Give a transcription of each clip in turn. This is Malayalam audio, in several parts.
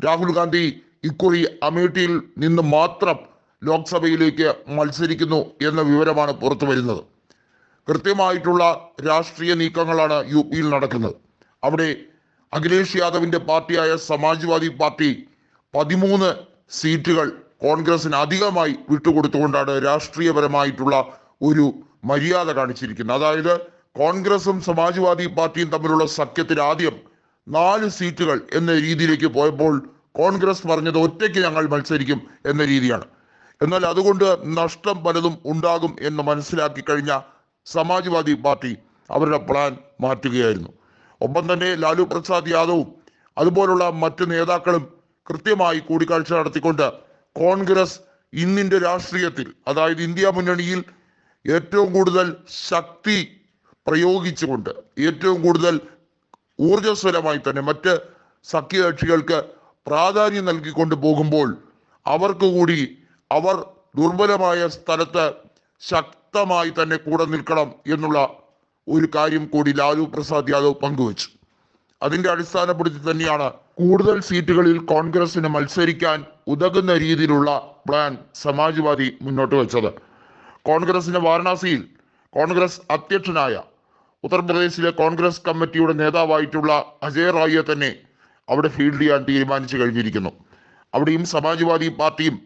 രാഹുൽ ഗാന്ധി ഇക്കുറി അമേഠിയിൽ നിന്ന് മാത്രം ലോക്സഭയിലേക്ക് മത്സരിക്കുന്നു എന്ന വിവരമാണ് പുറത്തു വരുന്നത്. കൃത്യമായിട്ടുള്ള രാഷ്ട്രീയ നീക്കങ്ങളാണ് യു പിയിൽ നടക്കുന്നത്. അവിടെ അഖിലേഷ് യാദവിന്റെ പാർട്ടിയായ സമാജ്വാദി പാർട്ടി പതിമൂന്ന് സീറ്റുകൾ കോൺഗ്രസിന് അധികമായി വിട്ടുകൊടുത്തുകൊണ്ടാണ് രാഷ്ട്രീയപരമായിട്ടുള്ള ഒരു മര്യാദ കാണിച്ചിരിക്കുന്നത്. അതായത് കോൺഗ്രസും സമാജ്വാദി പാർട്ടിയും തമ്മിലുള്ള സഖ്യത്തിന് ആദ്യം നാല് സീറ്റുകൾ എന്ന രീതിയിലേക്ക് പോയപ്പോൾ കോൺഗ്രസ് പറഞ്ഞത് ഒറ്റയ്ക്ക് ഞങ്ങൾ മത്സരിക്കും എന്ന രീതിയാണ്. എന്നാൽ അതുകൊണ്ട് നഷ്ടം പലതും ഉണ്ടാകും എന്ന് മനസ്സിലാക്കി കഴിഞ്ഞ സമാജ്വാദി പാർട്ടി അവരുടെ പ്ലാൻ മാറ്റുകയായിരുന്നു. ഒപ്പം തന്നെ ലാലു പ്രസാദ് യാദവും അതുപോലുള്ള മറ്റു നേതാക്കളും കൃത്യമായി കൂടിക്കാഴ്ച നടത്തിക്കൊണ്ട് കോൺഗ്രസ് ഇന്നിന്റെ രാഷ്ട്രീയത്തിൽ അതായത് ഇന്ത്യ മുന്നണിയിൽ ഏറ്റവും കൂടുതൽ ശക്തി പ്രയോഗിച്ചുകൊണ്ട് ഏറ്റവും കൂടുതൽ ഊർജസ്വലമായി തന്നെ മറ്റ് സഖ്യകക്ഷികൾക്ക് പ്രാധാന്യം നൽകിക്കൊണ്ട് പോകുമ്പോൾ അവർക്ക് കൂടി അവർ ദുർബലമായ സ്ഥലത്ത് ശക്തമായി തന്നെ കൂടെ നിൽക്കണം എന്നുള്ള ഒരു കാര്യം കൂടി ലാലു പ്രസാദ് യാദവ് പങ്കുവച്ചു. അതിന്റെ അടിസ്ഥാനപ്പെടുത്തി തന്നെയാണ് കൂടുതൽ സീറ്റുകളിൽ കോൺഗ്രസിന് മത്സരിക്കാൻ ഉതകുന്ന രീതിയിലുള്ള പ്ലാൻ സമാജ്വാദി മുന്നോട്ട് വെച്ചത്. കോൺഗ്രസിന് വാരണാസിയിൽ കോൺഗ്രസ് അധ്യക്ഷനായ ഉത്തർപ്രദേശിലെ കോൺഗ്രസ് കമ്മിറ്റിയുടെ നേതാവായിട്ടുള്ള അജയ് റായിയെ തന്നെ അവിടെ ഫീൽഡ് ചെയ്യാൻ തീരുമാനിച്ചു കഴിഞ്ഞിരിക്കുന്നു. അവിടെയും സമാജ്വാദി പാർട്ടിയും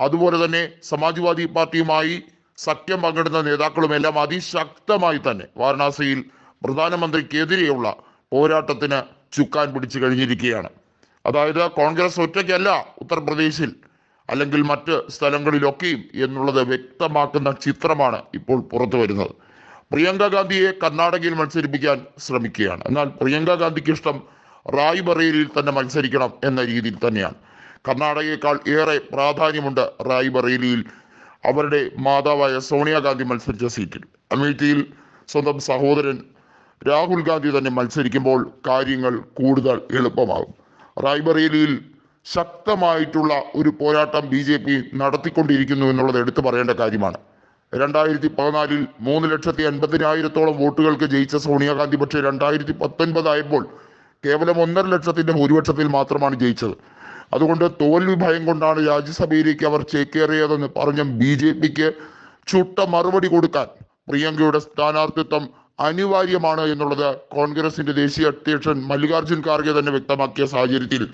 അതുപോലെ തന്നെ സമാജ്വാദി പാർട്ടിയുമായി സഖ്യം പങ്കിടുന്ന നേതാക്കളുമെല്ലാം അതിശക്തമായി തന്നെ വാരണാസിയിൽ പ്രധാനമന്ത്രിക്കെതിരെയുള്ള പോരാട്ടത്തിന് ചുക്കാൻ പിടിച്ചു കഴിഞ്ഞിരിക്കുകയാണ്. അതായത് കോൺഗ്രസ് ഒറ്റയ്ക്കല്ല ഉത്തർപ്രദേശിൽ അല്ലെങ്കിൽ മറ്റ് സ്ഥലങ്ങളിലൊക്കെയും എന്നുള്ളത് വ്യക്തമാക്കുന്ന ചിത്രമാണ് ഇപ്പോൾ പുറത്തു വരുന്നത് പ്രിയങ്ക ഗാന്ധിയെ കർണാടകയിൽ മത്സരിപ്പിക്കാൻ ശ്രമിക്കുകയാണ്. എന്നാൽ പ്രിയങ്ക ഗാന്ധിക്ക് ഇഷ്ടം റായ്ബറേലിയിൽ തന്നെ മത്സരിക്കണം എന്ന രീതിയിൽ തന്നെയാണ്. കർണാടകയേക്കാൾ ഏറെ പ്രാധാന്യമുണ്ട് റായ്ബറേലിയിൽ അവരുടെ മാതാവായ സോണിയാഗാന്ധി മത്സരിച്ച സീറ്റിൽ. അമേഠിയിൽ സ്വന്തം സഹോദരൻ രാഹുൽ ഗാന്ധി തന്നെ മത്സരിക്കുമ്പോൾ കാര്യങ്ങൾ കൂടുതൽ എളുപ്പമാകും. റായ്ബറേലിയിൽ ശക്തമായിട്ടുള്ള ഒരു പോരാട്ടം ബി ജെ പി നടത്തിക്കൊണ്ടിരിക്കുന്നു എന്നുള്ളത് എടുത്തു പറയേണ്ട കാര്യമാണ്. രണ്ടായിരത്തി പതിനാലിൽ മൂന്ന് ലക്ഷത്തി അൻപതിനായിരത്തോളം വോട്ടുകൾക്ക് ജയിച്ച സോണിയാഗാന്ധി പക്ഷേ രണ്ടായിരത്തി പത്തൊൻപതായപ്പോൾ കേവലം ഒന്നര ലക്ഷത്തിന്റെ ഭൂരിപക്ഷത്തിൽ മാത്രമാണ് ജയിച്ചത്. അതുകൊണ്ട് തോൽവി ഭയം കൊണ്ടാണ് രാജ്യസഭയിലേക്ക് അവർ ചേക്കേറിയതെന്ന് പറഞ്ഞ ബി ജെ പിക്ക് ചുട്ട മറുപടി കൊടുക്കാൻ പ്രിയങ്കയുടെ സ്ഥാനാർത്ഥിത്വം അനിവാര്യമാണ് എന്നുള്ളത് കോൺഗ്രസിന്റെ ദേശീയ അധ്യക്ഷൻ മല്ലികാർജുൻ ഖാർഗെ തന്നെ വ്യക്തമാക്കിയ സാഹചര്യത്തിൽ.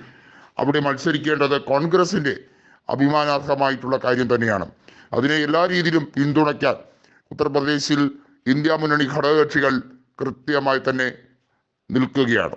അവിടെ മത്സരിക്കേണ്ടത് കോൺഗ്രസിന്റെ അഭിമാനാർഹമായിട്ടുള്ള കാര്യം തന്നെയാണ്. അതിനെ എല്ലാ രീതിയിലും പിന്തുണയ്ക്കാൻ ഉത്തർപ്രദേശിൽ ഇന്ത്യ മുന്നണി ഘടകകക്ഷികൾ കൃത്യമായി തന്നെ നിൽക്കുകയാണ്.